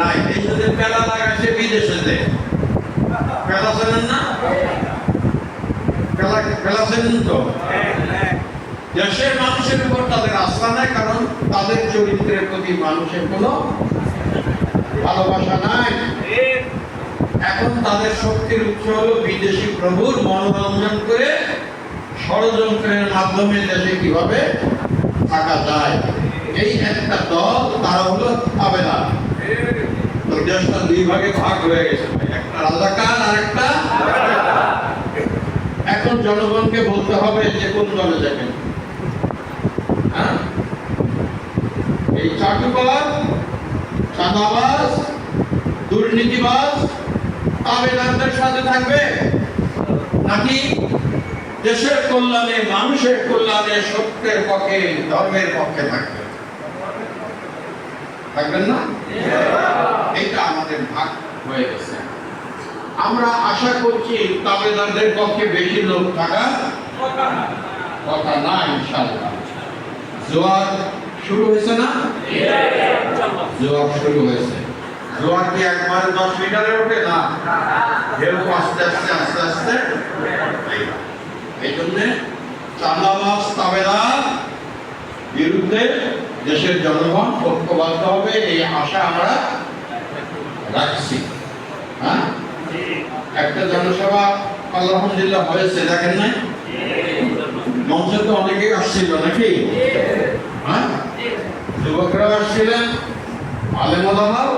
নাই, এই পেলা লাগাইছে বিদেশেতে পেলা চেনেন না? পেলা পেলা চেনেন তো? দেশের মানুষের উপর তাদের আস্থা নাই, কারণ তাদের চরিত্রের প্রতি মানুষের কোনো ভালোবাসা নাই। এখন তাদের শক্তির উৎস হলো বিদেশি প্রভুর মনোরঞ্জন করে ষড়যন্ত্রের মাধ্যমে দেশে কীভাবে থাকা যায়। এই একটা দল, তারা হলো আবেদন। তো দেশটা দুই ভাগে হয়ে গেছে ভাই। একটা রাজাকার আর একটা এখন জনগণকে বলতে হবে যে কোন দলে যাবেন। হ্যাঁ? এই চাটুকার, চাঁদাবাজ, দুর্নীতিবাজ আবেদনদের সাথে থাকবে? নাকি দেশের কল্যাণে, মানুষের কল্যাণে, সত্যের পক্ষে, ধর্মের পক্ষে থাকবে? থাকবেন না? হয়ে গেছে আমরা আশা করছি তাবেদারদের পক্ষে বেশি লোক থাকা কথা না, ইনশাআল্লাহ। জোয়ার শুরু হয়েছে না? জোয়ার শুরু হয়েছে। একবার দশ মিটারে ওঠে না? আস্তে আস্তে আস্তে আস্তে এই জন্যে চাঁদাবাস তাবেদার বিরুদ্ধে দেশের জনগণ ঐক্যবদ্ধ হবে, এই আশা আমরা রাখছি হ্যাঁ একটা জনসভা আলহামদুলিল্লাহ হয়েছে দেখেন নাই? মঞ্চে তো অনেকেই আসছিল নাকি? হ্যাঁ? যুবকরা আসছিলেন আলেমালামাও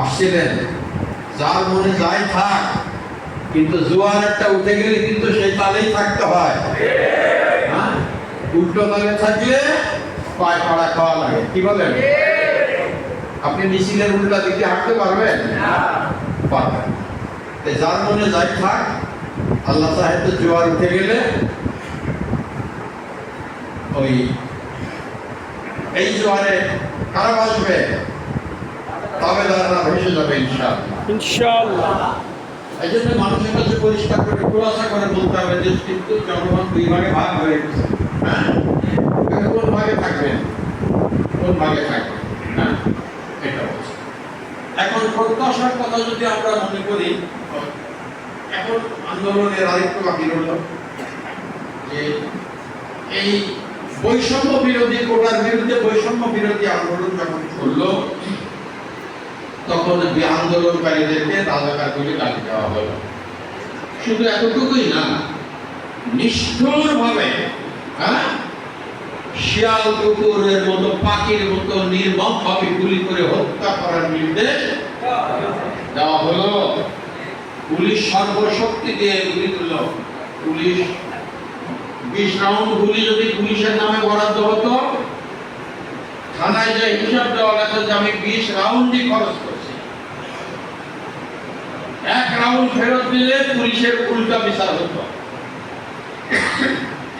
আসছিলেন। যার মনে যাই থাক, কিন্তু জোয়ার একটা উঠে গেলে কিন্তু সেই তালেই থাকতে হয়। হ্যাঁ? উল্টো তালে থাকলে পায়ে পাড়া খাওয়া লাগে, কি বলেন? আপনি মিছিলের উল্টা দিকে হাঁটতে পারবেন? পারবেন। যার মনে যাই থাক আল্লাহ সাহেব জোয়ার উঠে গেলে ওই এই জোয়ারে কারা আসবে তবে তারা ভেসে যাবে ইনশাআল্লাহ। ইনশাআল্লাহ। এই জন্য মানুষের কাছে পরিষ্কার করে খোলাসা করে বলতে হবে যে কিন্তু জনগণ দুই ভাগে ভাগ হয়ে গেছে। হ্যাঁ? কোন ভাগে থাকবেন কোন ভাগে থাকবেন হ্যাঁ? এটা এখন প্রত্যাশার কথা যদি আমরা মনে করি, এখন আন্দোলনের আরেকটু বাকি রইল, যে এই বৈষম্য বিরোধী কোটার বিরুদ্ধে বৈষম্য বিরোধী আন্দোলন যখন চলল, তখন আন্দোলনকারীদেরকে রাজাকার বলে গালি দেওয়া হলো। শুধু এতটুকুই না নিষ্ঠুর ভাবে হ্যাঁ শিয়াল কুকুরের মতো পাখির মতো নির্মম ভাবে গুলি করে হত্যা নির্দেশ দেওয়া হলো। পুলিশ সর্বশক্তি দিয়ে গুলি দিল পুলিশ বিশ রাউন্ড গুলি যদি পুলিশের নামে বরাদ্দ হতো, থানায় যে হিসাব দেওয়া গেছে যে আমি বিশ রাউন্ডই খরচ করছি। এক রাউন্ড ফেরত দিলে পুলিশের উল্টা বিচার হতো।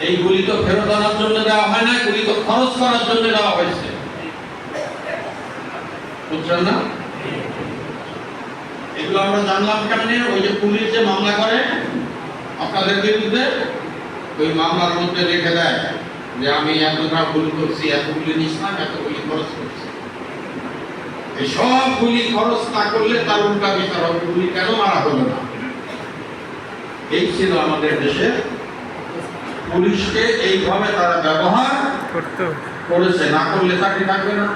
এই গুলি তো ফেরত আনার জন্য দেওয়া হয় না গুলি তো খরচ করার জন্য দেওয়া হয়েছে। বুঝছেন না? এগুলো আমরা জানলাম কেমনে ওই যে পুলিশ যে মামলা করে আপনাদের বিরুদ্ধে ওই মামলার মধ্যে রেখে দেয় যে আমি এতটা ভুল করছি এত গুলি নিছিলাম এত গুলি খরচ করছি। এই সব গুলি খরচ না করলে তার উল্টা বিচার হবে গুলি কেন মারা হলো না? এই ছিল আমাদের দেশে পুলিশকে এইভাবে তারা ব্যবহার করতে। করেছে না করলে চাকরি থাকবে না।